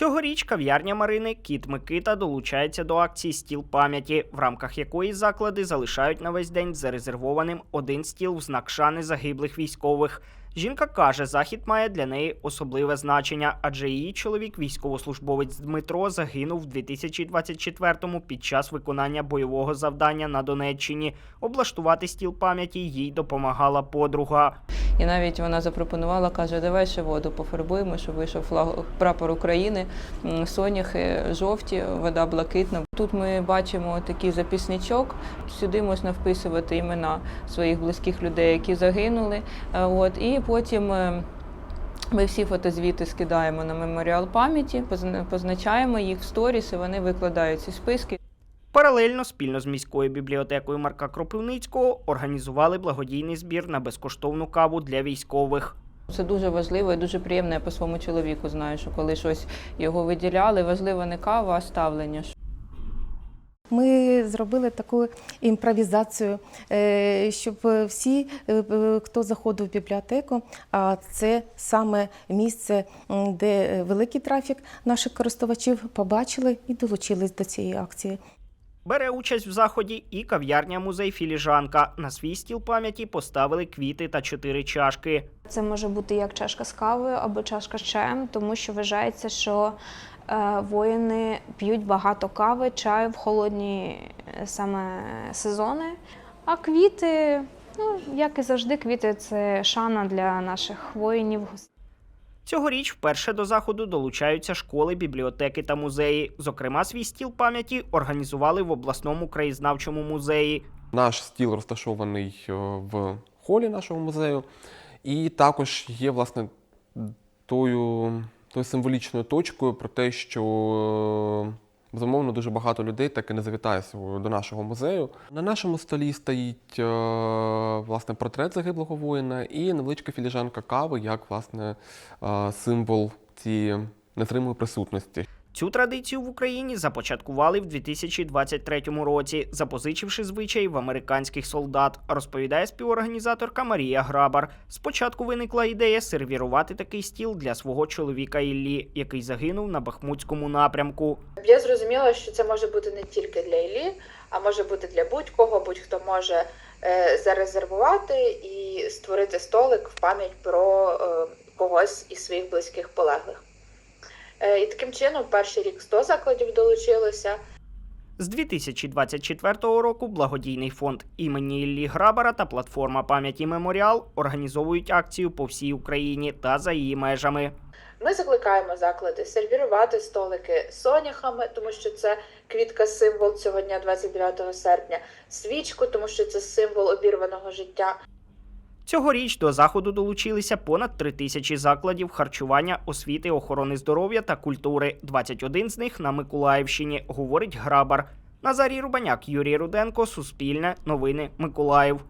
Цьогоріч кав'ярня Марини Кіт Микита долучається до акції Стіл пам'яті, в рамках якої заклади залишають на весь день зарезервованим один стіл в знак шани загиблих військових. Жінка каже, захід має для неї особливе значення, адже її чоловік, військовослужбовець Дмитро, загинув в 2024-му під час виконання бойового завдання на Донеччині. Облаштувати стіл пам'яті їй допомагала подруга. І навіть вона запропонувала, каже, давай ще воду пофарбуємо, щоб вийшов флаг прапор України, соняхи жовті, вода блакитна. Тут ми бачимо такий записничок. Сюди можна вписувати імена своїх близьких людей, які загинули. Е, От і потім. е, Ми всі фотозвіти скидаємо на меморіал пам'яті, позначаємо їх в сторіс, і вони викладають ці списки. Паралельно спільно з міською бібліотекою Марка Кропивницького організували благодійний збір на безкоштовну каву для військових. Це дуже важливо і дуже приємно. Я по своєму чоловіку знаю, що коли щось його виділяли, важливо не кава, а ставлення. Ми зробили таку імпровізацію, е, щоб всі, е, е, хто заходив в бібліотеку, а це саме місце, де великий трафік наших користувачів побачили і долучились до цієї акції. Бере участь в заході і кав'ярня музей Філіжанка. На свій стіл пам'яті поставили квіти та чотири чашки. Це може бути як чашка з кавою або чашка з чаєм, тому що вважається, що е, воїни п'ють багато кави, чаю в холодні е, саме сезони. А квіти, ну як і завжди, квіти це шана для наших воїнів. Цьогоріч вперше до заходу долучаються школи, бібліотеки та музеї. Зокрема, свій стіл пам'яті організували в обласному краєзнавчому музеї. Наш стіл розташований е, в холі нашого музею, і також є власне тою, тою символічною точкою про те, що е, безумовно дуже багато людей так і не завітає до нашого музею. На нашому столі стоїть е, власне портрет загиблого воїна і невеличка філіжанка кави, як власне е, символ цієї незримої присутності. Цю традицію в Україні започаткували в 2023 році, запозичивши звичай в американських солдат, розповідає співорганізаторка Марія Грабар. Спочатку виникла ідея сервірувати такий стіл для свого чоловіка Іллі, який загинув на Бахмутському напрямку. Я зрозуміла, що це може бути не тільки для Іллі, а може бути для будь-кого, будь-хто може е, зарезервувати і створити столик в пам'ять про е, когось із своїх близьких полеглих. Е, і таким чином, перший рік 100 закладів долучилося. З 2024 року благодійний фонд імені Іллі Грабара та платформа пам'яті Меморіал організовують акцію по всій Україні та за її межами. Ми закликаємо заклади сервірувати столики соняхами, тому що це квітка символ цього дня, 29 серпня, свічку, тому що це символ обірваного життя. Цьогоріч до заходу долучилися понад три тисячі закладів харчування, освіти, охорони здоров'я та культури. 21 з них на Миколаївщині, говорить Грабар. Назарій Рубаняк, Юрій Руденко, Суспільне, Новини, Миколаїв.